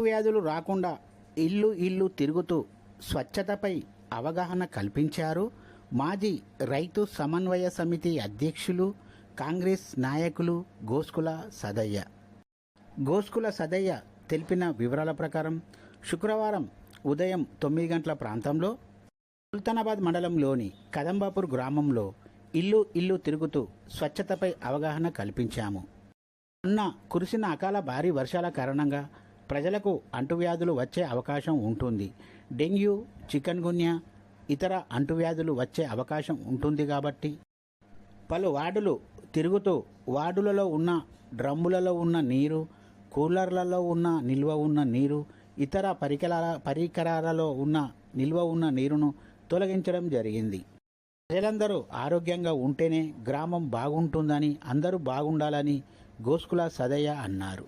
వ్యాధులు రాకుండా ఇల్లు ఇల్లు తిరుగుతూ స్వచ్ఛతపై అవగాహన కల్పించారు మాజీ రైతు సమన్వయ సమితి అధ్యక్షులు కాంగ్రెస్ నాయకులు గోస్కుల సదయ్య. గోస్కుల సదయ్య తెలిపిన వివరాల ప్రకారం శుక్రవారం ఉదయం తొమ్మిది గంటల ప్రాంతంలో సుల్తానాబాద్ మండలంలోని కదంబాపూర్ గ్రామంలో ఇల్లు ఇల్లు తిరుగుతూ స్వచ్ఛతపై అవగాహన కల్పించాము. ఉన్న కురిసిన అకాల భారీ వర్షాల కారణంగా ప్రజలకు అంటువ్యాధులు వచ్చే అవకాశం ఉంటుంది. డెంగ్యూ చికెన్ గున్యా ఇతర అంటువ్యాధులు వచ్చే అవకాశం ఉంటుంది కాబట్టి. పలు వార్డులు తిరుగుతూ వార్డులలో ఉన్న డ్రమ్ములలో ఉన్న నీరు కూలర్లలో ఉన్న నిల్వ ఉన్న నీరు ఇతర పరికరాల పరికరాలలో ఉన్న నిల్వ ఉన్న నీరును తొలగించడం జరిగింది. ప్రజలందరూ ఆరోగ్యంగా ఉంటేనే గ్రామం బాగుంటుందని అందరూ బాగుండాలని గోస్కుల సదయ్య అన్నారు.